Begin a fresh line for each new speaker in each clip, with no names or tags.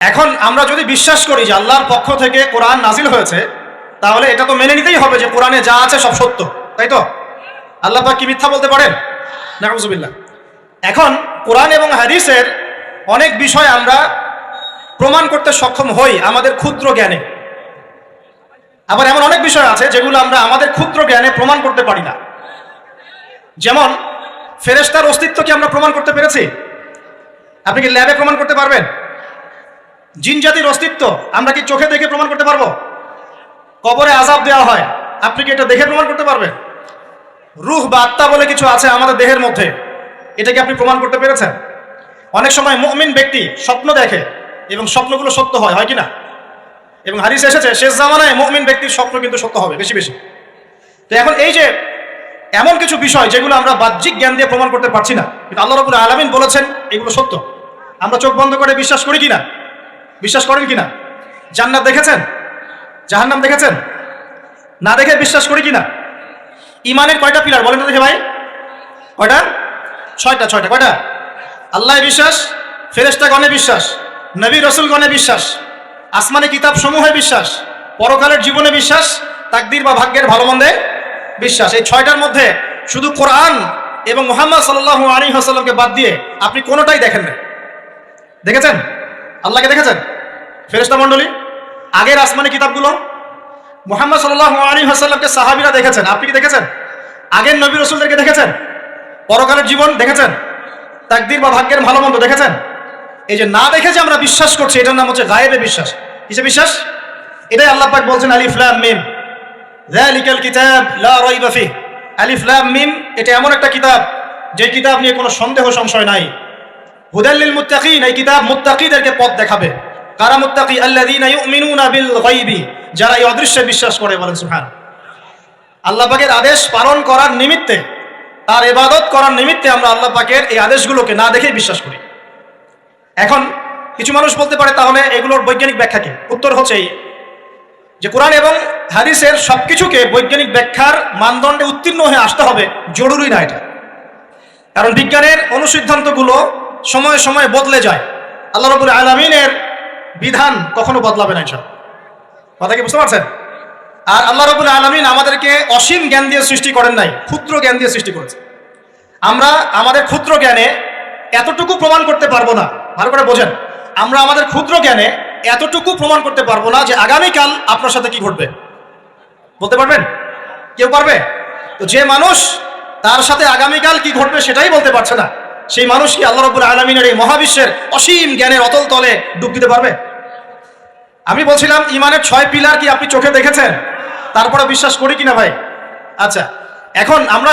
এখন আমরা যদি বিশ্বাস করি যে আল্লাহর পক্ষ থেকে কোরআন নাজিল হয়েছে, তাহলে এটা তো মেনে নিতেই হবে যে কোরআনে যা আছে সব সত্য, তাই তো? আল্লাহ পাক কি মিথ্যা বলতে পারেন? নাউজুবিল্লাহ। এখন কোরআন এবং হাদিসের অনেক বিষয় আমরা প্রমাণ করতে সক্ষম হই আমাদের ক্ষুদ্র জ্ঞানে। আবার এমন অনেক বিষয় আছে যেগুলো আমরা আমাদের ক্ষুদ্র জ্ঞানে প্রমাণ করতে পারি না। যেমন, ফেরেশতার অস্তিত্ব কি আমরা প্রমাণ করতে পেরেছি? আপনি কি ল্যাবে প্রমাণ করতে পারবেন? জিন জাতির অস্তিত্ব, আমরা কি চোখে দেখে প্রমাণ করতে পারব? কবরে আজাব দেওয়া হয়, আপনি কি এটা দেখে প্রমাণ করতে পারবেন? রুহ বা আত্মা বলে কিছু আছে আমাদের দেহের মধ্যে, এটা কি আপনি প্রমাণ করতে পেরেছেন? অনেক সময় মুমিন ব্যক্তি স্বপ্ন দেখে এবং স্বপ্নগুলো সত্য হয় হয় কি না এবং হারিস এসেছে, শেষ জামানায় মুমিন ব্যক্তির স্বপ্ন কিন্তু সত্য হবে, বেশি বেশি। তো এখন এই যে এমন কিছু বিষয় যেগুলো আমরা বাহ্যিক জ্ঞান দিয়ে প্রমাণ করতে পারছি না, কিন্তু আল্লাহ রবুল আলমিন বলেছেন, এগুলো সত্য। আমরা চোখ বন্ধ করে বিশ্বাস করি কিনা? বিশ্বাস করেন কি কিনা? জান্নাত দেখেছেন? জাহান্নাম দেখেছেন? না দেখে বিশ্বাস করি কিনা? ইমানের কয়টা পিলার বলেন তো দেখে ভাই। কয়টা? ছয়টা ছয়টা, কয়টা? আল্লাহ বিশ্বাস ফেরেস্তা গণে বিশ্বাস, নবী রসুল গণে বিশ্বাস, আসমানে কিতাব সমূহে বিশ্বাস, পরকালের জীবনে বিশ্বাস, তাকদির বা ভাগ্যের ভালো মন্দে বিশ্বাস। এই ছয়টার মধ্যে শুধু কোরআন এবং মোহাম্মদ সাল্লাহ আলী হাসাল্লামকে বাদ দিয়ে আপনি কোনোটাই দেখেন না। দেখেছেন? আল্লাহকে দেখেছেন? ফেরেস্তা মণ্ডলী, আগের আসমানি কিতাবগুলো মোহাম্মদ সাল্লাহ আলী হাসাল্লামকে সাহাবিরা দেখেছেন। আপনি কি দেখেছেন? আগের নবী রসুলদেরকে দেখেছেন? পরকালের জীবন দেখেছেন? তাকদির বা ভাগ্যের ভালো মন্দ দেখেছেন? এই যে না দেখে যে আমরা বিশ্বাস করছি, এটার নাম হচ্ছে গায়েবে বিশ্বাস। কিসে বিশ্বাস? এটাই আল্লাহ পাক বলছেন, আলিফ লাম মিম। যালিকাল কিতাব লা রাইবা ফিহ। আলিফ লাম মিম, এটা এমন একটা কিতাব, যে কিতাব নিয়ে কোনো সন্দেহ, সংশয় নাই। হুদাল্লিল মুত্তাকিন, এই কিতাব মুত্তাকিদেরকে পথ দেখাবে। কারা মুত্তাকি? আল্লাযীনা ইউমিনুনা বিল গায়বি, যারা এই অদৃশ্যে বিশ্বাস করে বলেন সুবহান আল্লাহ পাকের আদেশ পালন করার নিমিত্তে, তার ইবাদত করার নিমিত্তে আমরা আল্লাহ পাকের এই আদেশগুলোকে না দেখেই বিশ্বাস করি। এখন কিছু মানুষ বলতে পারে, তাহলে এগুলোর বৈজ্ঞানিক ব্যাখ্যা কি? উত্তর হচ্ছে এই, যে কোরআন এবং হাদিসের সবকিছুকে বৈজ্ঞানিক ব্যাখ্যার মানদণ্ডে উত্তীর্ণ হয়ে আসতে হবে। জরুরি না এটা। কারণ বিজ্ঞানের অনুসিদ্ধান্তগুলো সময়ে সময়ে বদলে যায়। আল্লাহ রবুল আলমিনের বিধান কখনো বদলাবে না এসব কথা কি বুঝতে পারছেন? আর আল্লাহ রবুল আলমিন আমাদেরকে অসীম জ্ঞান দিয়ে সৃষ্টি করেন নাই, ক্ষুদ্র জ্ঞান দিয়ে সৃষ্টি করেছে। আমরা আমাদের ক্ষুদ্র জ্ঞানে এতটুকু প্রমাণ করতে পারব না, ভালো করে বোঝেন। আমরা আমাদের ক্ষুদ্র জ্ঞানে এতটুকু প্রমাণ করতে পারব না যে আগামীকাল আপনার সাথে কি ঘটবে। বলতে পারবেন? কেউ পারবে? তো যে মানুষ তার সাথে আগামীকাল কি ঘটবে সেটাই বলতে পারছে না। সেই মানুষ কি আল্লাহ রবুল আলমিনের এই মহাবিশ্বের অসীম জ্ঞানের অতল তলে ডুব দিতে পারবে? আমি বলছিলাম, ইমানের ছয় পিলার কি আপনি চোখে দেখেছেন? তারপরে বিশ্বাস করি কিনা ভাই? আচ্ছা এখন আমরা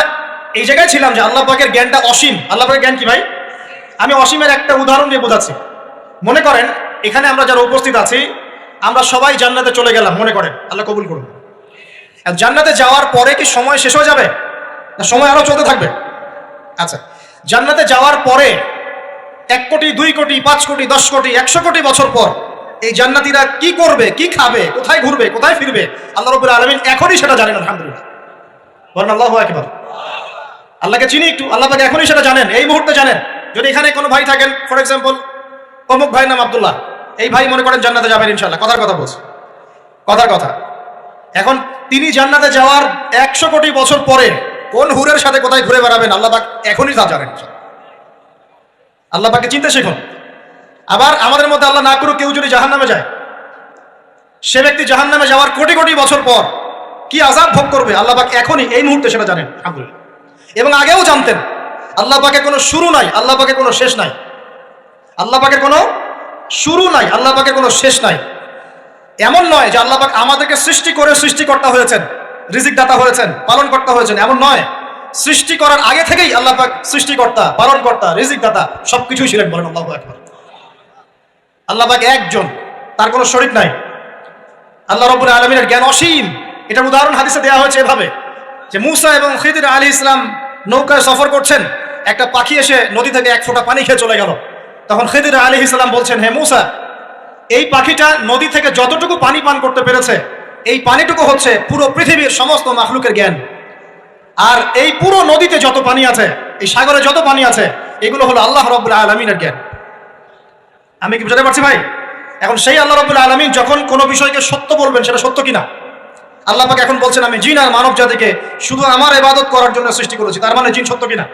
এই জায়গায় ছিলাম যে আল্লাহ পাকের জ্ঞানটা অসীম। আল্লাহ পাকের জ্ঞান কি ভাই? আমি অসীমের একটা উদাহরণ দিয়ে বোঝাচ্ছি। মনে করেন, এখানে আমরা যারা উপস্থিত আছি, আমরা সবাই জান্নাতে চলে গেলাম, মনে করেন। আল্লাহ কবুল করুন। জান্নাতে যাওয়ার পরে কি সময় শেষ হয়ে যাবে? না, সময় আরও চলতে থাকবে? আচ্ছা জান্নাতে যাওয়ার পরে এক কোটি, দুই কোটি, পাঁচ কোটি, দশ কোটি, একশো কোটি বছর পর এই জান্নাতিরা কি করবে, কি খাবে, কোথায় ঘুরবে, কোথায় ফিরবে, আল্লাহ রবুল আলমিন এখনই সেটা জানেন, আলহামদুলিল্লাহ। বলেন আল্লাহ একবার আল্লাহকে চিনি একটু, আল্লাহ পাকে এখনই সেটা জানেন, এই মুহূর্তে জানেন। যদি এখানে কোনো ভাই থাকেন ফর এক্সাম্পল অমুক ভাই নাম আবদুল্লাহ, এই ভাই মনে করেন জান্নাতে যাবেন ইনশাল্লাহ কথার কথা বলছে। কথার কথা। এখন তিনি জান্নাতে যাওয়ার একশো কোটি বছর পরে কোন হুরের সাথে কোথায় ঘুরে বেড়াবেন? আল্লাহ পাক এখনই তা জানেন। আল্লাহ পাকে চিনতে শিখুন। আবার আমাদের মধ্যে আল্লাহ না করুক, কেউ যদি জাহান নামে যায়, সে ব্যক্তি জাহান নামে যাওয়ার কোটি কোটি বছর পর কি আজাব ভোগ করবে? আল্লাহ পাক এখনই এই মুহূর্তে সেটা জানেন। এবং আগেও জানতেন আল্লাহ পাকে কোনো শুরু নাই আল্লাহ পাকে কোনো শেষ নাই। আল্লাহ পাকের কোনো শুরু নাই আল্লাহ পাকের কোনো শেষ নাই। এমন নয় যে আল্লাহ পাক আমাদেরকে সৃষ্টি করে সৃষ্টিকর্তা হয়েছেন। রিজিক দাতা হয়েছেন পালন কর্তা হয়েছেন, এমন নয়। সৃষ্টি করার আগে থেকেই আল্লাহ পাক সৃষ্টিকর্তা পালন কর্তা রিজিক দাতা সবকিছুই ছিলেন বলেন আল্লাহ একবার আল্লাহ একজন, তার কোনো শরীর নাই। আল্লাহ রবুল আলমিনের জ্ঞান অসীম। এটার উদাহরণ হাদিসে দেওয়া হয়েছে এভাবে যে মুসা এবং খিদির আলী ইসলাম নৌকায় সফর করছেন, একটা পাখি এসে নদী থেকে এক ফোঁটা পানি খেয়ে চলে গেল। তখন খিদির আলী ইসলাম বলছেন, হে মুসা, এই পাখিটা নদী থেকে যতটুকু পানি পান করতে পেরেছে এই পানিটুকু হচ্ছে পুরো পৃথিবীর সমস্ত মাখলুকের জ্ঞান। আর এই পুরো নদীতে যত পানি আছে, এই সাগরে যত পানি আছে, এগুলো হলো আল্লাহ রব্বুল আলমিনের জ্ঞান। আমি কি বুঝাতে পারছি ভাই? এখন সেই আল্লাহ রবুল আলমী যখন কোনো বিষয়কে সত্য বলবেন, সেটা সত্য কিনা? আল্লাহ এখন বলছেন, আমি জিন আর মানব জাতিকে শুধু আমার এবাদত করার জন্য সৃষ্টি করেছি, তার মানে জিন সত্য কিনা?